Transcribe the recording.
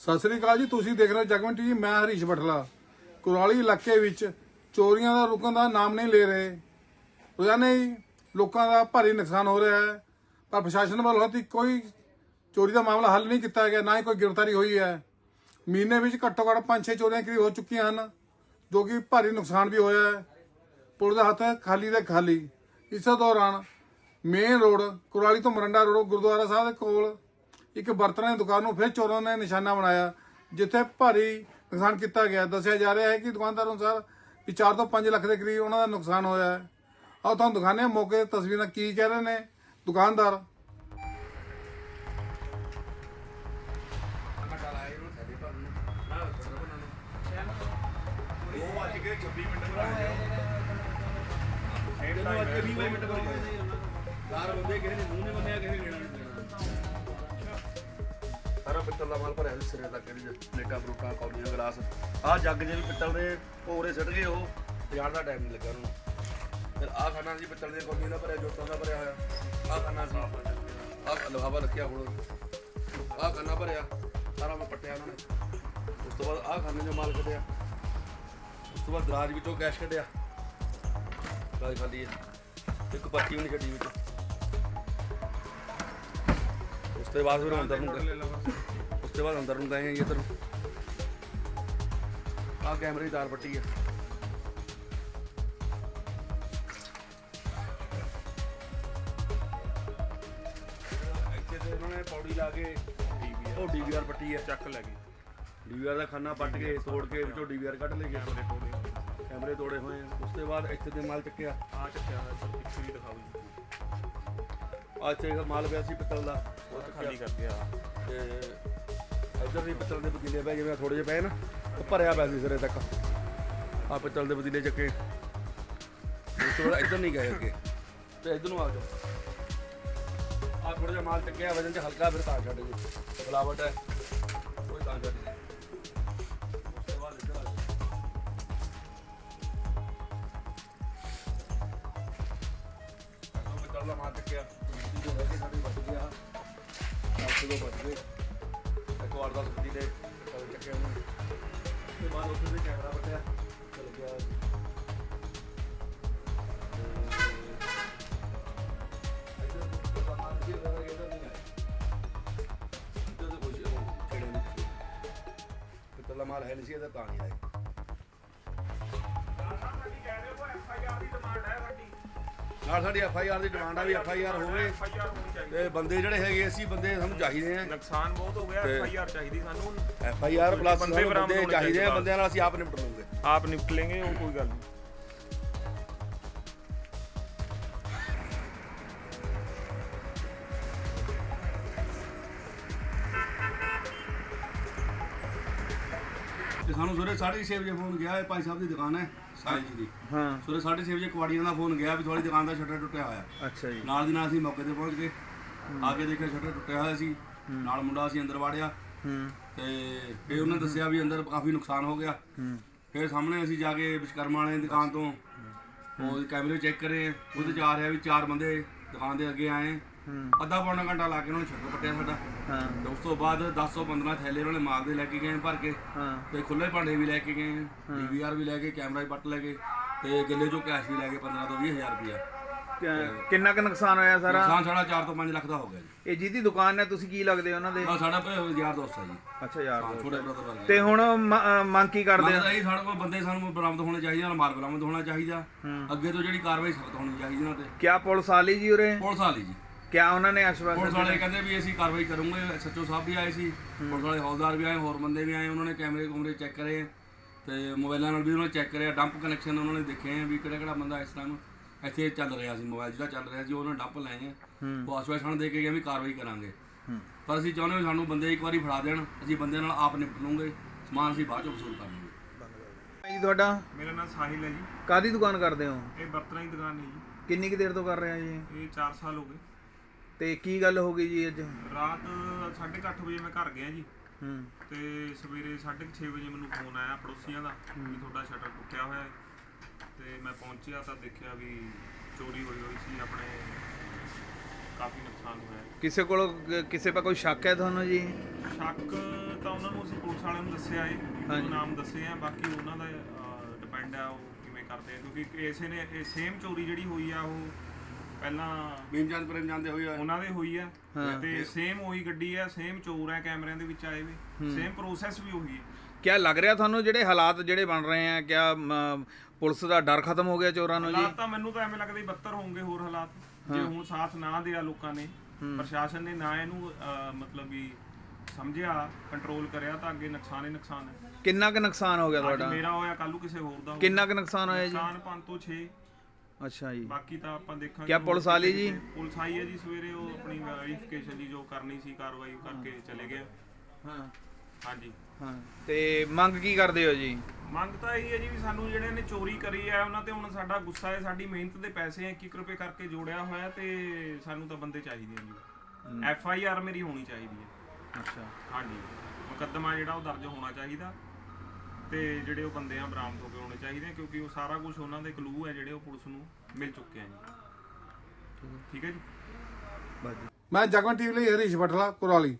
ਸਤਿ ਸ੍ਰੀ ਅਕਾਲ ਜੀ, ਤੁਸੀਂ ਦੇਖ ਰਹੇ ਹੋ ਜਗਮਨ ਟੀਵੀ, ਮੈਂ ਹਰੀਸ਼ ਬਠਲਾ ਕੁਰਾਲੀ ਇਲਾਕੇ ਵਿੱਚ ਚੋਰੀਆਂ ਦਾ, ਰੁਕਣ ਦਾ ਨਾਮ ਨਹੀਂ ਲੈ ਰਹੇ। ਰੋਜ਼ਾਨਾ ਹੀ ਲੋਕਾਂ ਦਾ ਭਾਰੀ ਨੁਕਸਾਨ ਹੋ ਰਿਹਾ ਹੈ। ਪਰ ਪ੍ਰਸ਼ਾਸਨ ਵੱਲੋਂ ਦੀ ਕੋਈ ਚੋਰੀ ਦਾ ਮਾਮਲਾ ਹੱਲ ਨਹੀਂ ਕੀਤਾ ਗਿਆ, ਨਾ ਹੀ ਕੋਈ ਗ੍ਰਿਫਤਾਰੀ ਹੋਈ ਹੈ। ਮਹੀਨੇ ਵਿੱਚ ਘੱਟੋ ਘੱਟ 5-6 ਚੋਰੀਆਂ ਕਰੀਬ ਹੋ ਚੁੱਕੀਆਂ ਹਨ, ਜੋ ਕਿ ਭਾਰੀ ਨੁਕਸਾਨ ਵੀ ਹੋਇਆ ਹੈ। ਪੁਲਿਸ ਦਾ ਹੱਥ ਖਾਲੀ ਦੇ ਖਾਲੀ। ਇਸ ਦੌਰਾਨ ਮੇਨ ਰੋਡ, ਕੁਰਾਲੀ ਤੋਂ ਮਰੰਡਾ ਰੋਡ, ਗੁਰਦੁਆਰਾ ਸਾਹਿਬ ਦੇ ਕੋਲ ਇੱਕ ਬਰਤਨਾਂ ਦੀ ਦੁਕਾਨ ਨੂੰ ਫਿਰ ਚੋਰਾਂ ਨੇ ਨਿਸ਼ਾਨਾ ਬਣਾਇਆ, ਜਿੱਥੇ ਭਾਰੀ ਨੁਕਸਾਨ ਕੀਤਾ ਗਿਆ। ਦੱਸਿਆ ਜਾ ਰਿਹਾ ਹੈ ਕਿ ਦੁਕਾਨਦਾਰ ਅਨੁਸਾਰ ਵੀ 4 ਤੋਂ 5 ਲੱਖ ਦੇ ਕਰੀਬ ਉਹਨਾਂ ਦਾ ਨੁਕਸਾਨ ਹੋਇਆ ਹੈ। ਆਓ ਤੁਹਾਨੂੰ ਦੁਕਾਨੇ ਮੌਕੇ ਦੀ ਤਸਵੀਰਾਂ ਕੀ ਕਹਿ ਰਹੇ ਨੇ ਦੁਕਾਨਦਾਰ। ਉਹ ਅੱਜ ਕੇ 26 ਮਿੰਟ ਬਣਾਏ ਸੇਮ ਟਾਈਮ 20 ਮਿੰਟ ਬਣਾਏ ਚਾਰ ਬੰਦੇ ਕਿਸੇ ਨੇ? ਮੂੰਹ ਨਹੀਂ ਬੰਨਿਆ ਕਿਸੇ ਨੇ ਲੈਣਾ? ਨਹੀਂ ਪਿੱਤਲ ਦਾ ਮਾਲ ਭਰਿਆ ਸੀ ਸਿਰੇ ਤੱਕ, ਇਹਦੇ ਪਲੇਟਾਂ ਪਲੂਟਾਂ ਕੌਲੀਆਂ, ਗਲਾਸ। ਆਹ ਜੱਗ ਜੇ ਵੀ ਪਿੱਤਲ ਦੇ ਭੋਰੇ ਸਿੱਟ ਗਏ ਉਹ ਪਿਆਰ ਦਾ ਟਾਈਮ ਨਹੀਂ ਲੱਗਾ ਉਹਨੂੰ। ਫਿਰ ਆਹ ਖਾਣਾ ਸੀ ਪਿੱਤਲ ਦੀਆਂ ਕੌਲੀਆਂ ਦਾ ਭਰਿਆ, ਜੋਤਾਂ ਦਾ ਭਰਿਆ ਹੋਇਆ। ਆਹ ਖਾਣਾ ਸੀ। ਆਹ ਲਫਾਫਾ ਰੱਖਿਆ ਹੁਣ। ਆਹ ਖਾਣਾ ਭਰਿਆ, ਸਾਰਾ ਮੈਂ ਪੱਟਿਆ ਉਹਨਾਂ ਨੇ। ਉਸ ਤੋਂ ਬਾਅਦ ਆਹ ਖਾਣੇ ਚੋਂ ਮਾਲ ਕੱਢਿਆ। ਉਸ ਤੋਂ ਬਾਅਦ ਦਰਾਜ ਵਿੱਚੋਂ ਕੈਸ਼ ਕੱਢਿਆ। ਦਰਾਜ ਖਾਲੀ ਹੈ ਇੱਕ ਪਰਚੀ ਵੀ ਨਹੀਂ ਛੱਡੀ ਵਿੱਚ। ਉਸ ਤੋਂ ਬਾਅਦ ਫਿਰ ਅੰਦਰ ਨੂੰ ਗਏ ਤੋਂ ਬਾਅਦ ਅੰਦਰ ਨੂੰ ਗਏ ਜੀ ਇੱਧਰ ਆ ਕੈਮਰੇ ਦੀ ਤਾਰ ਪੱਟੀ ਹੈ ਇੱਥੇ ਤੇ ਉਹਨਾਂ ਨੇ ਪੌੜੀ ਲਾ ਕੇ ਉਹ ਡੀਵੀਆਰ ਪੱਟੀ ਹੈ ਚੱਕ ਲੈ ਗਈ। ਡੀਵੀਆਰ ਦਾ ਖਾਨਾ ਪੱਟ ਕੇ ਤੋੜ ਕੇ ਵਿੱਚੋਂ ਡੀਵੀਆਰ ਕੱਢ ਕੈਮਰੇ ਕੋਲੇ ਕੈਮਰੇ ਤੋੜੇ ਹੋਏ ਆ। ਉਸ ਤੋਂ ਬਾਅਦ ਇੱਥੇ ਤੇ ਮਾਲ ਚੱਕਿਆ। ਆ ਚੱਕਿਆ ਪਿੱਛੇ ਵੀ ਦਿਖਾਓ ਜੀ। ਆ ਇੱਥੇ ਮਾਲ ਪਿਆ ਸੀ ਪਿੱਤਲ ਦਾ। ਉਹ ਖਾਲੀ ਕਰ ਗਿਆ। ਤੇ ਇੱਧਰ ਵੀ ਪਿੱਤਲ ਦੇ ਪਤੀਲੇ ਪਏ ਜਿਵੇਂ ਥੋੜੇ ਜਿਹੇ ਪਏ ਨਾ ਉਹ ਭਰਿਆ ਪਿਆ ਸੀ ਸਿਰੇ ਤੱਕ। ਆ ਪਿੱਤਲ ਦੇ ਪਤੀਲੇ ਚੱਕੇ। ਉਸ ਤੋਂ ਬਾਅਦ ਇੱਧਰ ਨਹੀਂ ਗਏ ਅੱਗੇ। ਤੇ ਇੱਧਰ ਨੂੰ ਆ ਜਾਓ। ਆ ਥੋੜਾ ਜਿਹਾ ਮਾਲ ਚੱਕਿਆ ਵਜਨ ਚ ਹਲਕਾ ਫਿਰ ਤਾਂ ਛੱਡ ਗਏ ਫਲਾਵਟ ਹੈ, ਕੋਈ ਤਾਂ ਛੱਡ ਗਏ ਉਸ ਚੱਕਿਆ ਜੋ ਹੈ ਕਿ ਸਾਡੀ ਵੱਜ ਗਿਆ। ਸੱਤ ਤੋਂ ਵੱਜ ਗਏ। ਇੱਕ ਦਾ ਸੁੱਤੀ ਦੇ ਕਲ ਚੱਕਿਆ ਉਹਨੂੰ। ਤੇ ਬਾਅਦ ਉੱਥੇ ਦੇ ਕੈਮਰਾ ਵੱਟਿਆ, ਚਲ ਗਿਆ। ਮਾਲ ਹੈ ਨਹੀਂ ਸੀ, ਇਹਦਾ ਤਾਂ ਨਹੀਂ ਆਏ ਨਾਲ ਸਾਡੀ ਐਫ ਆਈ ਆਰ ਦੀ ਡਿਮਾਂਡ ਆ ਵੀ ਐਫ ਆਈ ਆਰ ਹੋਵੇ ਤੇ ਬੰਦੇ ਜਿਹੜੇ ਹੈਗੇ ਅਸੀਂ ਬੰਦੇ ਸਾਨੂੰ ਚਾਹੀਦੇ ਆ। ਨੁਕਸਾਨ ਬਹੁਤ ਹੋ ਗਿਆ ਐਫ ਆਈ ਆਰ ਚਾਹੀਦੀ ਸਾਨੂੰ। ਐਫ ਆਈ ਆਰ ਪਲੱਸ ਬੰਦੇ ਬੰਦੇ ਚਾਹੀਦੇ ਆ ਬੰਦਿਆਂ ਨਾਲ ਅਸੀਂ ਆਪ ਨਿਪਟ ਲਵਾਂਗੇ। ਆਪ ਨਿਕਲेंगे ਉਹ ਕੋਈ ਗੱਲ ਨਹੀਂ। ਸਾਨੂੰ ਸਵੇਰੇ 6:30 ਵਜੇ ਫੋਨ ਗਿਆ ਇਹ ਭਾਈ ਸਾਹਿਬ ਦੀ ਦੁਕਾਨ ਹੈ। ਜੀ ਹਾਂ। ਸਵੇਰੇ 6:30 ਵਜੇ ਕੁਆੜੀਆਂ ਦਾ ਫੋਨ ਗਿਆ ਵੀ ਤੁਹਾਡੀ ਦੁਕਾਨ ਦਾ ਸ਼ਟਰ ਟੁੱਟਿਆ ਹੋਇਆ। ਅੱਛਾ ਜੀ। ਨਾਲ ਦੀ ਨਾਲ ਅਸੀਂ ਮੌਕੇ ਤੇ ਪਹੁੰਚ ਗਏ। ਆ ਕੇ ਦੇਖਿਆ ਸ਼ਟਰ ਟੁੱਟਿਆ ਹੋਇਆ ਸੀ। ਨਾਲ ਮੁੰਡਾ ਸੀ ਅੰਦਰ ਵਾੜਿਆ। ਹੂੰ। ਤੇ ਫਿਰ ਉਹਨੇ ਦੱਸਿਆ ਵੀ ਅੰਦਰ ਕਾਫੀ ਨੁਕਸਾਨ ਹੋ ਗਿਆ। ਹੂੰ। ਫਿਰ ਸਾਹਮਣੇ ਅਸੀਂ ਜਾ ਕੇ ਵਿਸ਼ਕਰਮਾ ਵਾਲੇ ਦੀ ਦੁਕਾਨ ਤੋਂ ਉਹ ਕੈਮਰੇ ਚੈੱਕ ਕਰੇ। ਉਹਦੇ ਚ ਆ ਰਿਹਾ ਵੀ ਚਾਰ ਬੰਦੇ ਦੁਕਾਨ ਦੇ ਅੱਗੇ ਆਏ। ਅੱਧਾ ਪੌਣਾ ਘੰਟਾ ਲਾ ਕੇ ਉਹਨਾਂ ਨੇ ਸ਼ਟਰ ਪੱਟਿਆ ਸਾਡਾ। ਹਾਂ। ਤੇ ਉਸ ਤੋਂ ਬਾਅਦ 10 ਤੋਂ 15 ਥੈਲੇ ਉਹਨਾਂ ਨੇ ਮਾਲ ਦੇ ਲੈ ਕੇ ਗਏ ਭਰ ਕੇ। ਹਾਂ। ਤੇ ਖੁੱਲੇ ਭਾਂਡੇ ਵੀ ਲੈ ਕੇ ਗਏ ਡੀਵੀਆਰ ਵੀ ਲੈ ਕੇ ਕੈਮਰਾ ਵੀ ਪੱਟ ਲੈ ਗਏ ਤੇ ਗਿੱਲੇ ਚੋਂ ਕੈਸ਼ ਵੀ ਲੈ ਕੇ 15 ਤੋਂ 20000 ਰੁਪਇਆ। ਕਿ- ਕਿੰਨਾ ਕੁ ਨੁਕਸਾਨ ਹੋਇਆ ਸਾਰਾ? ਨੁਕਸਾਨ ਸਾਡਾ 4 ਤੋਂ 5 ਲੱਖ ਦਾ ਹੋ ਗਿਆ ਜੀ। ਇਹ ਜਿਹਦੀ ਦੁਕਾਨ ਹੈ ਤੁਸੀਂ ਕੀ ਲੱਗਦੇ ਹੋ ਉਹਨਾਂ ਦੇ? ਆ ਸਾਡਾ ਯਾਰ ਦੋਸਤ ਆ ਜੀ। ਅੱਛਾ ਯਾਰ ਹਾਂ ਛੋਟੇ ਬ੍ਰਦਰ ਤੇ ਹੁਣ ਮੰਗ ਕੀ ਕਰਦੇ ਆ? ਜੀ ਸਾਡੇ ਕੋਲ ਬੰਦੇ ਸਾਨੂੰ ਬਰਾਮਦ ਹੋਣੇ ਚਾਹੀਦੇ ਨਾਲ ਮਾਲ ਬਰਾਮਦ ਹੋਣਾ ਚਾਹੀਦਾ। ਹੂੰ। ਅੱਗੇ ਤੋਂ ਜਿਹੜੀ ਕਾਰਵਾਈ ਸਖਤ ਹੋਣੀ ਚਾਹੀਦੀ ਉਹਨਾਂ ਤੇ। ਕਿਆ ਪੁਲਿਸ ਆਲੀ ਜੀ ਉਰੇ? ਪੁਲਿਸ ਵਾਲੀ ਜੀ। ਕਿਆ ਉਹਨਾਂ ਨੇ ਆਸ਼ਵਾਸਨ ਪੁਲਿਸ ਵਾਲੇ ਕਹਿੰਦੇ ਵੀ ਅਸੀਂ ਕਾਰਵਾਈ ਕਰੂੰਗੇ ਸੱਚੋ ਸਾਹਿਬ ਵੀ ਆਏ ਸੀ ਪੁਲਿਸ ਵਾਲੇ ਹੌਲਦਾਰ ਵੀ ਆਏ ਹੋਰ ਬੰਦੇ ਵੀ ਆਏ ਉਹਨਾਂ ਨੇ ਕੈਮਰੇ ਕੁਮਰੇ ਚੈੱਕ ਕਰੇ ਤੇ ਮੋਬਾਈਲਾਂ ਨਾਲ ਵੀ ਉਹਨਾਂ ਨੇ ਚੈੱਕ ਕਰਿਆ ਡੰਪ ਕਨੈਕਸ਼ਨ ਉਹਨਾਂ ਨੇ ਦੇਖੇ ਆ ਵੀ ਕਿਹੜਾ ਕਿਹੜਾ ਬੰਦਾ ਇਸ ਟਾਈਮ ਇੱਥੇ ਚੱਲ ਰਿਹਾ ਸੀ ਮੋਬਾਈਲ ਜਿਹੜਾ ਚੱਲ ਰਿਹਾ ਸੀ ਉਹਨਾਂ ਨੇ ਡੰਪ ਲਏ ਆ। ਹੂੰ। ਉਹ ਆਸ਼ਵਾਸਨ ਦੇ ਕੇ ਗਏ ਵੀ ਕਾਰਵਾਈ ਕਰਾਂਗੇ। ਹੂੰ। ਪਰ ਅਸੀਂ ਚਾਹੁੰਦੇ ਵੀ ਸਾਨੂੰ ਬੰਦੇ ਇੱਕ ਵਾਰੀ ਫੜਾ ਦੇਣ ਅਸੀਂ ਬੰਦਿਆਂ ਨਾਲ ਆਪ ਨਿਪਟ ਲਵਾਂਗੇ ਸਮਾਨ ਅਸੀਂ ਬਾਅਦ ਚ ਵਸੂਲ ਕਰ ਲਵਾਂਗੇ ਜੀ ਤੁਹਾਡਾ? ਮੇਰਾ ਨਾਮ ਸਾਹਿਲ ਹੈ ਜੀ। ਕਾਦੀ ਦੁਕਾਨ ਕਰਦੇ ਹੋ? ਇਹ ਬਰਤਨਾਂ ਦੀ ਦੁਕਾਨ ਹੈ ਜੀ। ਕਿੰਨੀ ਕੁ ਦੇਰ ਤੋਂ ਕਰ ਰਹੇ ਆ ਜੀ ਇਹ? 4 ਸਾਲ ਹੋ ਗਏ। ਤੇ ਕੀ ਗੱਲ ਹੋ ਗਈ ਜੀ ਅੱਜ? ਰਾਤ 8:30 ਵਜੇ ਮੈਂ ਘਰ ਗਿਆ ਜੀ। ਹੂੰ। ਤੇ ਸਵੇਰੇ 6:30 ਵਜੇ ਮੈਨੂੰ ਫੋਨ ਆਇਆ ਪੜੋਸੀਆਂ ਦਾ ਵੀ ਤੁਹਾਡਾ ਸ਼ਟਰ ਟੁੱਟਿਆ ਹੋਇਆ ਹੈ। ਤੇ ਮੈਂ ਪਹੁੰਚਿਆ ਤਾਂ ਦੇਖਿਆ ਵੀ ਚੋਰੀ ਹੋਈ ਹੋਈ ਸੀ ਆਪਣੇ ਕਾਫੀ ਨੁਕਸਾਨ ਹੋਇਆ ਹੈ। ਕਿਸੇ ਕੋਲ ਕਿਸੇ ਪਾ ਕੋਈ ਸ਼ੱਕ ਹੈ ਤੁਹਾਨੂੰ ਜੀ? ਸ਼ੱਕ ਤਾਂ ਉਹਨਾਂ ਨੂੰ ਅਸੀਂ ਪੁਲਿਸ ਵਾਲਿਆਂ ਨੂੰ ਦੱਸਿਆ ਹਾਂਜੀ। ਉਹ ਨਾਮ ਦੱਸੇ ਆ ਬਾਕੀ ਉਹਨਾਂ ਦਾ ਡਿਪੈਂਡ ਆ ਉਹ ਕਿਵੇਂ ਕਰਦੇ ਆ ਕਿਉਂਕਿ ਇਸੇ ਨੇ ਸੇਮ ਚੋਰੀ ਜਿਹੜੀ ਹੋਈ ਆ ਉਹ ਪਹਿਲਾਂ ਮੀਨ ਜਾਂਦ ਪ੍ਰੇਮ ਜਾਂਦੇ ਹੋਏ ਆ। ਉਹਨਾਂ ਦੇ ਹੋਈ ਆ। ਹਾਂ। ਤੇ ਸੇਮ ਉਹੀ ਗੱਡੀ ਆ ਸੇਮ ਚੋਰ ਆ ਕੈਮਰਿਆਂ ਦੇ ਵਿੱਚ ਆਏ ਵੇ। ਸੇਮ ਪ੍ਰੋਸੈਸ ਵੀ ਉਹੀ ਹੈ ਕਿਆ ਲੱਗ ਰਿਹਾ ਤੁਹਾਨੂੰ ਜਿਹੜੇ ਹਾਲਾਤ ਜਿਹੜੇ ਬਣ ਰਹੇ ਆ? ਕਿਆ ਮ, ਪੁਲਿਸ ਦਾ ਡਰ ਖਤਮ ਹੋ ਗਿਆ ਚੋਰਾਂ ਨੂੰ ਜੀ? ਹਾਲਾਤ ਤਾਂ ਮੈਨੂੰ ਤਾਂ ਐਵੇਂ ਲੱਗਦਾ ਹੀ ਬੱਤਰ ਹੋਣਗੇ ਹੋਰ ਹਾਲਾਤ। ਜੇ ਹੁਣ ਸਾਥ ਨਾ ਦਿਆ ਲੋਕਾਂ ਨੇ ਪ੍ਰਸ਼ਾਸਨ ਨੇ ਨਾ ਇਹਨੂੰ ਅਹ, ਮਤਲਬ ਵੀ ਸਮਝਿਆ ਕੰਟਰੋਲ ਕਰਿਆ ਤਾਂ ਅੱਗੇ ਨੁਕਸਾਨ ਹੀ ਨੁਕਸਾਨ ਹੈ। ਕਿੰਨਾ ਕੁ ਨੁਕਸਾਨ ਹੋ ਗਿਆ ਅੱਜ ਤੁਹਾਡਾ? ਮੇਰਾ ਹੋਇਆ ਕੱਲੂ ਕਿਸੇ ਹੋਰ ਦਾ ਹੋਊ। ਕਿੰਨਾ ਕੁ ਨੁਕਸਾਨ ਹੋਇਆ ਜੀ? ਨੁਕਸਾਨ 5 ਤੋਂ 6 ਅੱਛਾ ਜੀ। ਬਾਕੀ ਤਾਂ ਆਪਾਂ ਦੇਖਾਂਗੇ ਕਿਆ ਪੁਲਿਸ ਆ ਲਈ ਜੀ? ਪੁਲਿਸ ਆਈ ਹੈ ਜੀ ਸਵੇਰੇ ਉਹ ਆਪਣੀ ਵੈਰੀਫਿਕੇਸ਼ਨ ਜੀ ਜੋ ਕਰਨੀ ਸੀ ਕਾਰਵਾਈ ਕਰਕੇ ਚਲੇ ਗਏ। ਹਾਂ। ਹਾਂਜੀ। ਹਾਂ। ਤੇ ਮੰਗ ਕੀ ਕਰਦੇ ਹੋ ਜੀ? ਮੰਗ ਤਾਂ ਇਹੀ ਹੈ ਜੀ ਵੀ ਸਾਨੂੰ ਜਿਹੜੇ ਨੇ ਚੋਰੀ ਕਰੀ ਹੈ ਉਹਨਾਂ ਤੇ ਹੁਣ ਸਾਡਾ ਗੁੱਸਾ ਹੈ ਸਾਡੀ ਮਿਹਨਤ ਦੇ ਪੈਸੇ 1 ਰੁਪਏ ਕਰਕੇ ਜੋੜਿਆ ਹੋਇਆ ਤੇ ਸਾਨੂੰ ਤਾਂ ਬੰਦੇ ਚਾਹੀਦੇ ਆ ਜੀ। ਐਫ ਆਈ ਆਰ ਮੇਰੀ ਹੋਣੀ ਚਾਹੀਦੀ ਹੈ। ਅੱਛਾ। ਹਾਂਜੀ। ਮੁਕੱਦਮਾ ਜਿਹੜਾ ਉਹ ਦਰਜ ਹੋਣਾ ਚਾਹੀਦਾ। ਤੇ ਜਿਹੜੇ ਉਹ ਬੰਦੇ ਆ ਬਰਾਮਦ ਹੋ ਕੇ ਹੋਣੇ ਚਾਹੀਦੇ ਆ ਕਿਉਂਕਿ ਉਹ ਸਾਰਾ ਕੁਝ ਉਹਨਾਂ ਦੇ ਕਲੂ ਹੈ ਜਿਹੜੇ ਉਹ ਪੁਲਿਸ ਨੂੰ ਮਿਲ ਚੁੱਕੇ ਆ ਜੀ। ਠੀਕ ਹੈ। ਜੀ? ਮੈਂ ਜਗਮਨ ਟੀਵੀ ਲਈ ਹਰੀਸ਼ ਬਟਲਾ ਕੁਰਾਲੀ।